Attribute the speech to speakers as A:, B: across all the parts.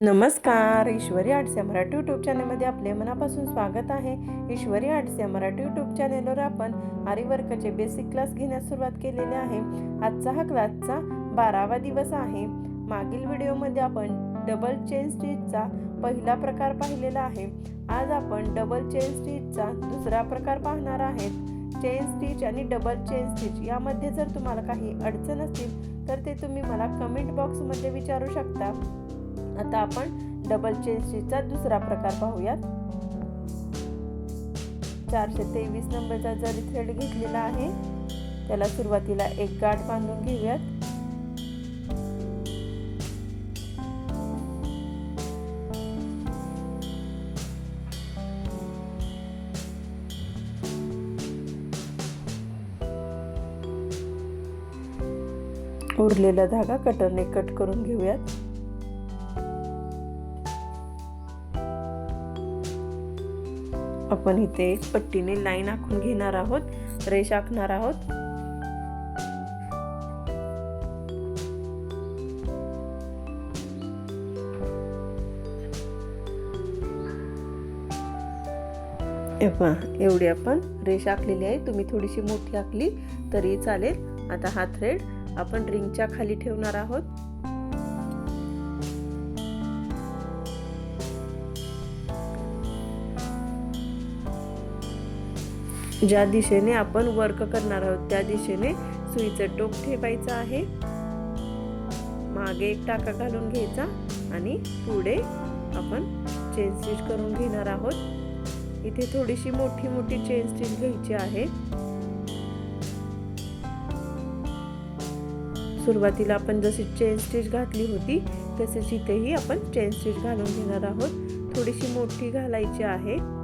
A: नमस्कार ईश्वरी आर्ट्स या मराठी यूट्यूब चॅनलमध्ये आपले मनापासून स्वागत आहे. ईश्वरी आर्ट्स या मराठी यूट्यूब चॅनलवर आपण आरीवर्कचे बेसिक क्लास घेण्यास सुरुवात केलेली आहे. आजचा हा क्लासचा बारावा दिवस आहे. मागील व्हिडिओमध्ये आपण डबल चेन स्टिचचा पहिला प्रकार पाहिलेला आहे. आज आपण डबल चेन स्टिचचा दुसरा प्रकार पाहणार आहेत. चेन स्टिच आणि डबल चेन स्टिच यामध्ये जर तुम्हाला काही अडचण असतील तर ते तुम्ही मला कमेंट बॉक्समध्ये विचारू शकता. आता आपण डबल चेन स्टिचचा दुसरा प्रकार पाहूयात. चारशे तेवीस नंबरचा जरी थ्रेड घेतलेला आहे त्याला सुरुवातीला एक गाठ बांधून घेऊयात. उरलेला धागा कटरने कट करून घेऊयात. आपण इथे एक पट्टीने लाईन आखून घेणार आहोत रेष आखणार आहोत. एवढी आपण रेष आखलेली आहे. तुम्ही थोडीशी मोठी आखली तरी चालेल. आता हा थ्रेड आपण रिंगच्या खाली ठेवणार आहोत. ज्या दिशेने आपण वर्क करणार आहोत त्या दिशेने सुईचं टोक ठेवायचं आहे. मागे एक टाका घालून घ्यायचा आणि पुढे आपण चेन स्टिच करून घेणार आहोत. इथे थोडीशी मोठी मोठी चेन स्टिच घ्यायची आहे. सुरुवातीला आपण जशी चेन स्टिच घातली होती तसेच इथेही आपण चेन स्टिच घालून घेणार आहोत. थोडीशी मोठी घालायची आहे.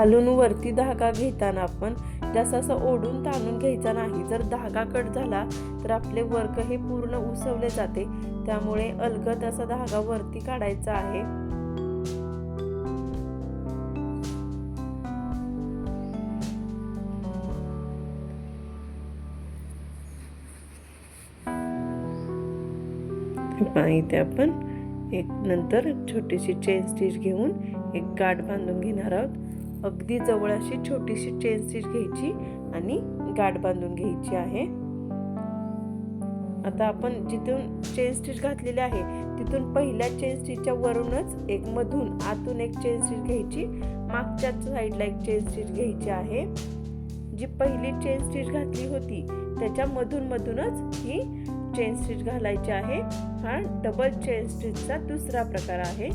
A: खालून वरती धागा घेताना आपण जास्त असं ओढून ताणून घ्यायचा नाही. जर धागा कट झाला तर आपले वर्क हे पूर्ण उसवले जाते. त्यामुळे अलगद असा धागा वरती काढायचा आहे. इथे आपण एक नंतर छोटीशी चेन स्टिच घेऊन एक गाठ बांधून घेणार आहोत. अगदी जवळ अशी छोटीशी चेन स्टिच घ्यायची आणि गाठ बांधून घ्यायची आहे. आता आपण जिथून चेन स्टिच घातलेली आहे तिथून पहिल्या चेन स्टिचच्या वरूनच एक मधून आतून एक चेन स्टिच घ्यायची. मागच्या साईडला एक चेन स्टिच घ्यायची आहे. जी पहिली चेन स्टिच घातली होती त्याच्या मधून मधूनच ही चेन स्टिच घालायची आहे. हा डबल चेन स्टिचचा दुसरा प्रकार आहे.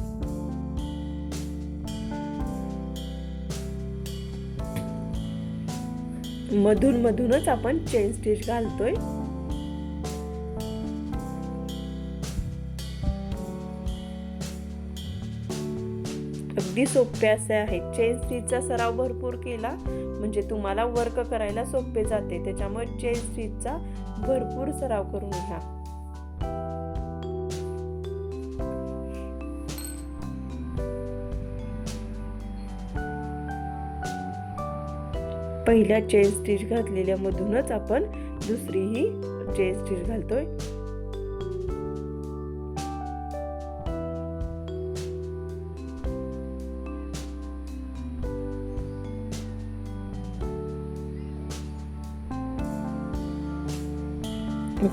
A: मधून मधूनच आपण चेन स्टिच घालतोय. अगदी सोपे असे आहे चेन स्टिचचा सराव भरपूर केला म्हणजे तुम्हाला वर्क करायला सोपे जाते. त्याच्यामुळे चेन स्टिचचा भरपूर सराव करून घ्या. पहिल्या चेन स्टिच घातलेल्या मधूनच आपण दुसरीही चेन स्टिच घालतोय.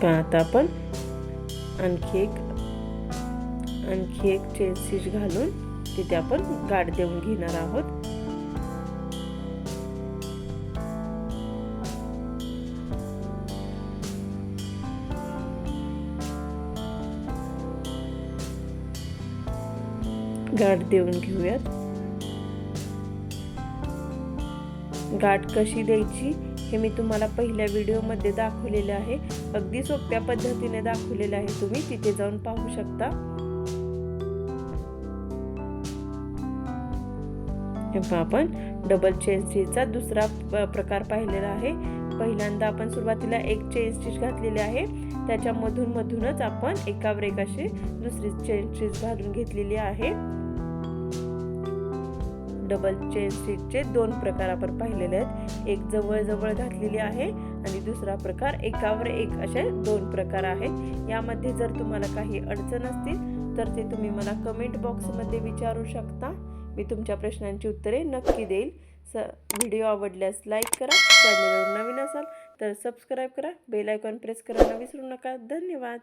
A: आता आपण आणखी एक आणखी एक चेन स्टिच घालून तिथे आपण गाठ देऊन घेणार आहोत. गाठ देऊन घेऊयात. गाठ कशी द्यायची हे मी तुम्हाला पहिल्या व्हिडिओमध्ये दाखवलेले आहे. अगदी सोप्या पद्धतीने दाखवलेले आहे तुम्ही. तिथे जाऊन पाहू शकता. आपण. डबल चेन स्टिचचा दुसरा प्रकार पाहिलेला आहे. पहिल्यांदा आपण सुरुवातीला एक चेन स्टिच घातलेली आहे. त्याच्या मधून मधूनच आपण एकावर एक अशी दुसरी चेन स्टिच घालून घेतलेली आहे. डबल चेन स्टिचचे दोन प्रकार आपण पाहिलेले आहेत. एक जवळजवळ घातलेली आहे आणि दुसरा प्रकार एकावर एक असे दोन प्रकार आहेत. यामध्ये जर तुम्हाला काही अडचण असतील तर ते तुम्ही मला कमेंट बॉक्समध्ये विचारू शकता. मी तुमच्या प्रश्नांची उत्तरे नक्की देईल. स व्हिडिओ आवडल्यास लाईक करा. चॅनलवर नवीन असाल तर सबस्क्राईब करा बेल आयकॉन प्रेस करायला विसरू नका. धन्यवाद.